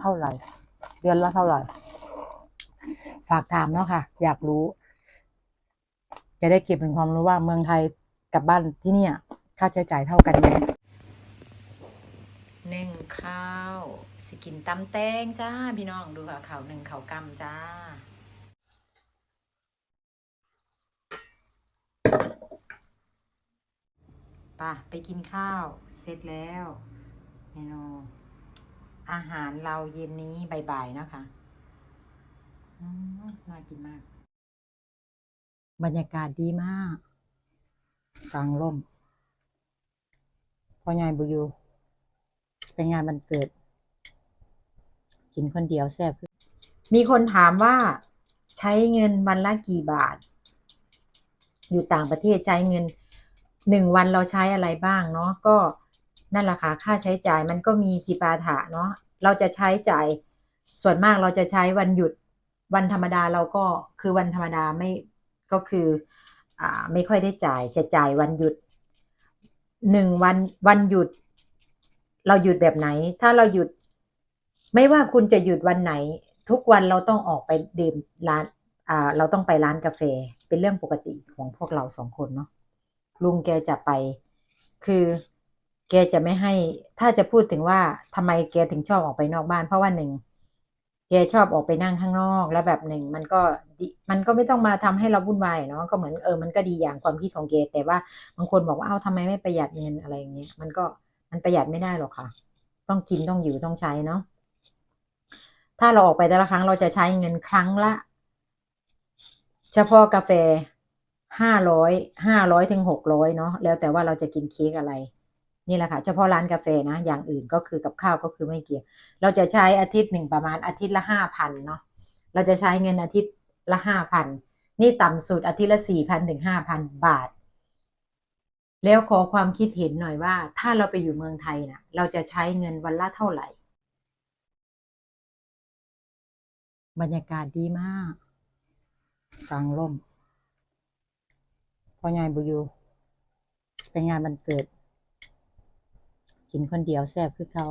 เท่าไหร่ เดือนละเท่าไหร่ ฝากถามเนาะค่ะ อยากรู้ จะได้เก็บเป็นความรู้ว่าเมืองไทยกับบ้านที่เนี่ย ค่าใช้จ่ายเท่ากันไหมหนึ่งข้าว สกินตำแตงจ้า พี่น้องดูค่ะข่าวหนึ่งข่าวกำจ้าป่ะไปกินข้าว เสร็จแล้วเมนู อาหารเราเย็นนี้บ่ายๆนะคะน่ากินมาก บรรยากาศดีมาก กลางร่มพ่อใหญ่บุยูเป็นงานวันเกิด กินคนเดียวแซ่บขึ้นมีคนถามว่าใช้เงินวันละกี่บาท อยู่ต่างประเทศใช้เงินหนึ่งวันเราใช้อะไรบ้างเนาะก็ นั่นแหละค่ะค่าใช้จ่ายมันก็มีจิปาถะเนาะเราจะใช้จ่ายส่วนมากเราจะใช้วันหยุดวันธรรมดาเราก็คือวันธรรมดาไม่ก็คืออ่าไม่ค่อยได้จ่ายจะจ่ายวันหยุดหนึ่งวันวันหยุด เราหยุดแบบไหน ถ้าเราหยุด ไม่ว่าคุณจะหยุดวันไหน ทุกวันเราต้องออกไปดื่มร้านอ่าเราต้องไปร้านกาแฟ เป็นเรื่องปกติของพวกเราสองคนเนาะลุงแกจะไป คือ แกจะไม่ให้ ถ้าจะพูดถึงว่าทำไมแกถึงชอบออกไปนอกบ้าน เพราะว่าหนึ่งแกชอบออกไปนั่งข้างนอกแล้วแบบหนึ่ง มันก็มันก็ไม่ต้องมาทำให้เราวุ่นวายเนาะก็เหมือนเออมันก็ดีอย่างความคิดของแกแต่ว่าบางคนบอกว่าเอ้าทำไมไม่ประหยัดเงินอะไรอย่างเงี้ยมันก็มันประหยัดไม่ได้หรอกค่ะ ต้องกินต้องอยู่ต้องใช้เนาะถ้าเราออกไปแต่ละครั้งเราจะใช้เงินครั้งละ เฉพาะกาแฟห้าร้อยห้าร้อยถึงหกร้อยเนาะแล้วแต่ว่าเราจะกินเค้กอะไร นี่แหละค่ะเฉพาะร้านกาแฟนะ อย่างอื่นก็คือกับข้าวก็คือไม่เกี่ยว เราจะใช้อาทิตย์หนึ่งประมาณอาทิตย์ละห้าพันเนาะเราจะใช้เงินอาทิตย์ละห้าพันนี่ต่ำสุดอาทิตย์ละสี่พันถึงห้าพันบาท แล้วขอความคิดเห็นหน่อยว่า ถ้าเราไปอยู่เมืองไทยนะเราจะใช้เงินวันละเท่าไหร่ บรรยากาศดีมากกลางร่มพ่อใหญ่บุยูเป็นงานวันเกิด กินคนเดียวแซ่บคือเขา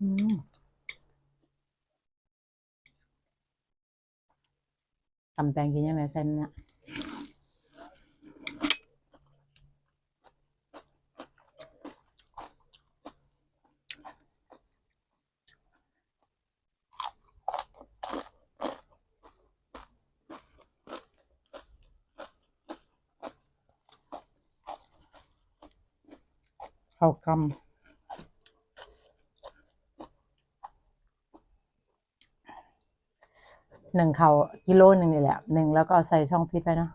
อืมตำแตงกินยังไงเส้นน่ะ ข้าวกำหนึ่งเขากิโลหนึ่งนี่แหละหนึ่งแล้วก็ใส่ช่องฟิตไปเนาะ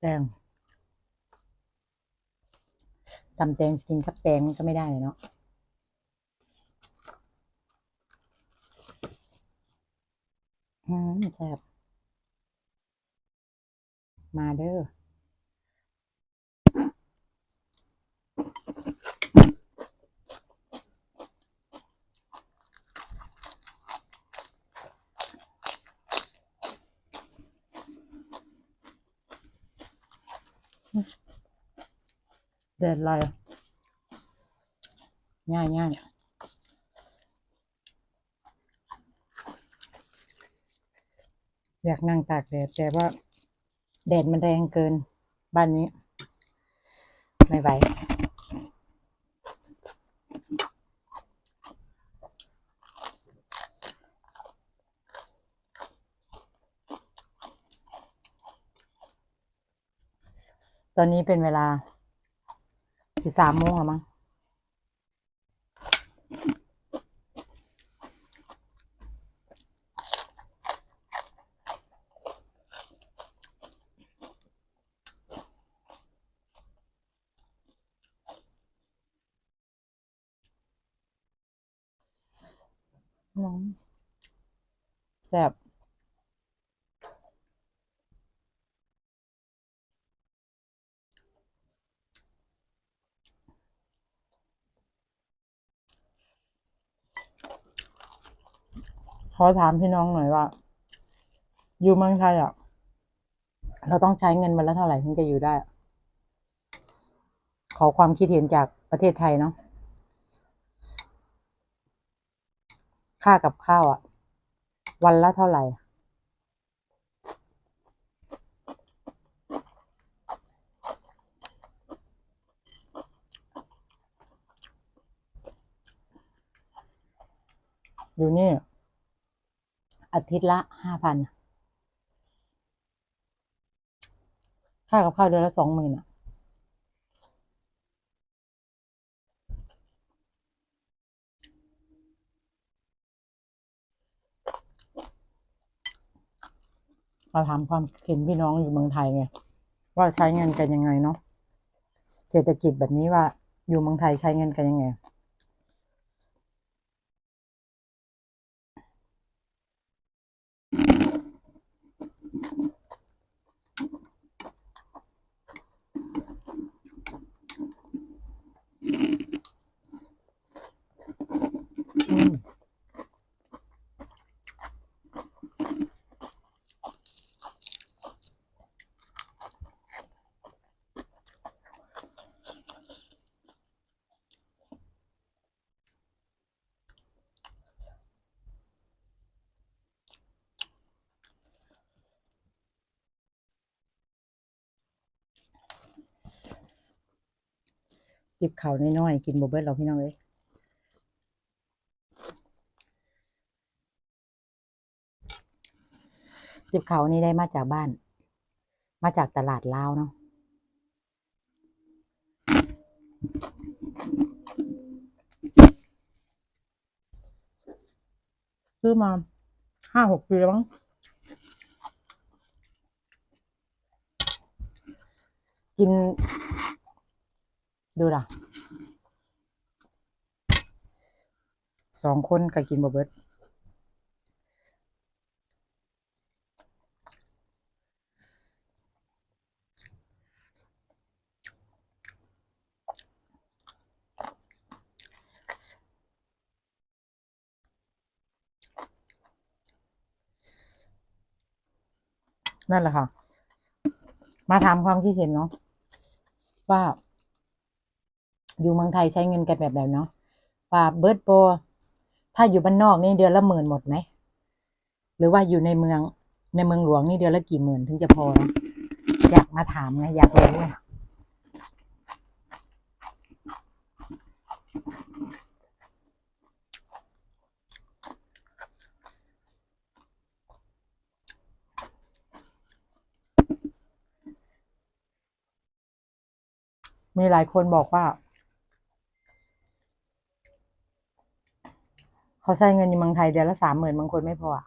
แตงตำแตงกินกับแตงก็ไม่ได้เลยเนาะอืมแซ่บมาเด้อ เดือดลอยง่ายง่ายอยากนั่งตากแดดแต่ว่าแดดมันแรงเกิน บ้านนี้ ไม่ไหวตอนนี้เป็นเวลา สสามโมงแล้วมั้งน้องแซ่บ ขอถามพี่น้องหน่อยว่า อยู่เมืองไทยอะ เราต้องใช้เงินวันละเท่าไหร่ถึงจะอยู่ได้ ขอความคิดเห็นจากประเทศไทยเนาะ ค่ากับข้าวอะ วันละเท่าไหร่อยู่นี่ อาทิตย์ละห้าพันค่ากับข้าวเดือนละสองหมื่นอะมาถามความเห็นพี่น้องอยู่เมืองไทยไงว่าใช้เงินกันยังไงเนาะเศรษฐกิจแบบนี้ว่าอยู่เมืองไทยใช้เงินกันยังไง จิบข่าวน้อยๆกินบ่เบิดเราพี่น้องเอ้ย จิบเขานี้ได้มาจากบ้าน มาจากตลาดลาวเนาะซื้อมาห้าหกปีแล้วมั้งกิน ดูล่ะสองคนก็กินบ่เบิด นั่นแหละค่ะ มาถามความคิดเห็นเนาะว่า อยู่เมืองไทยใช้เงินกันแบบไหนเนาะว่าเบิร์ดโปรถ้าอยู่บ้านนอกนี่เดือนละหมื่นหมดไหมหรือว่าอยู่ในเมืองในเมืองหลวงนี่เดือนละกี่หมื่นถึงจะพอเนะอยากมาถามไงอยากรู้ไง มีหลายคนบอกว่า เขาใช้เงินในเมืองไทยเดือนละสามหมื่นบางคนไม่พออะ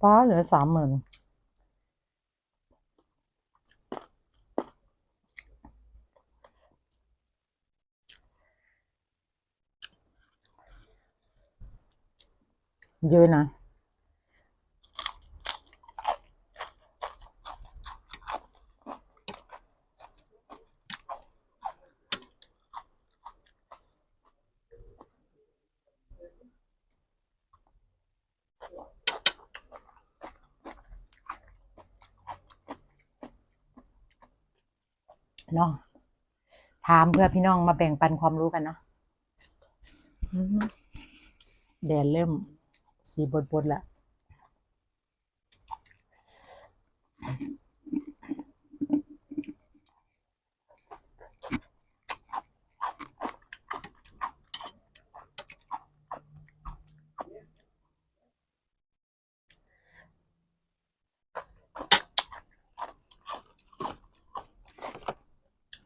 ป้าเหลือสามหมื่นเยอะนะ เนาะถามเพื่อพี่น้องมาแบ่งปันความรู้กันเนาะแดดเริ่มสีบดบดๆละ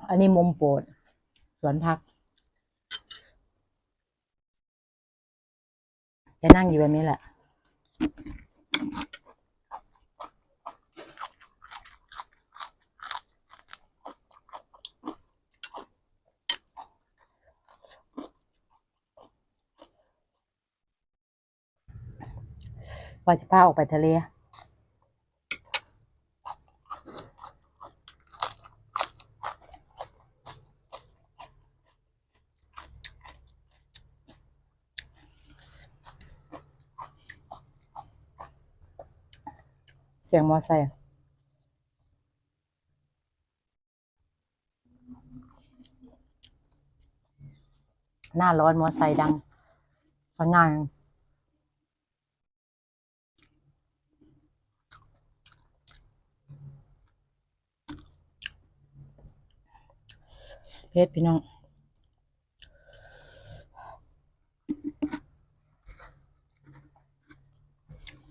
อันนี้มุมโปรดสวนพัก จะนั่งอยู่แบบนี้แหละว่าจะพาออกไปทะเล เสียงมอไซค์หน้าร้อนมอไซค์ดังข้างหน้าเพชรพี่น้อง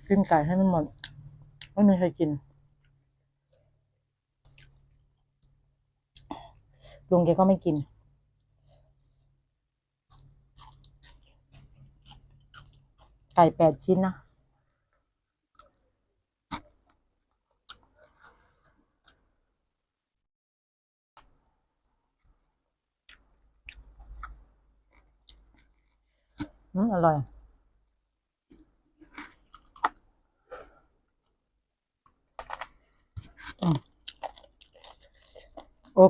กินไก่ให้มันหมด ไม่มีใครกิน ลุงแกก็ไม่กิน ไก่แปดชิ้นนะอืมอร่อย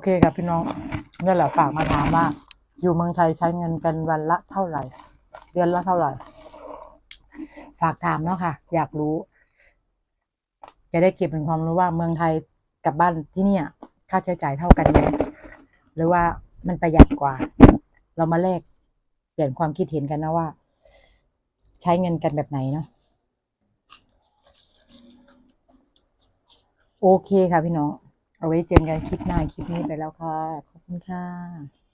เคครับพี่น้องนี่นแหละฝากมาถามว่า อยู่เมืองไทยใช้เงินกันวันละเท่าไหร่ เดือนละเท่าไหร่ ฝากถามเนาะค่ะ อยากรู้ จะได้เก็บเป็นความรู้ว่าเมืองไทยกับบ้านที่เนี่ย ค่าใช้จ่ายเท่ากันไหมหรือว่ามันประหยัดกว่า เรามาแลกเปลี่ยนความคิดเห็นกันนะว่า ใช้เงินกันแบบไหนเนาะโอเคค่ะพี่น้อง เอาไว้เจอกันคลิปหน้าคลิปนี้ไปแล้วค่ะ ขอบคุณค่ะ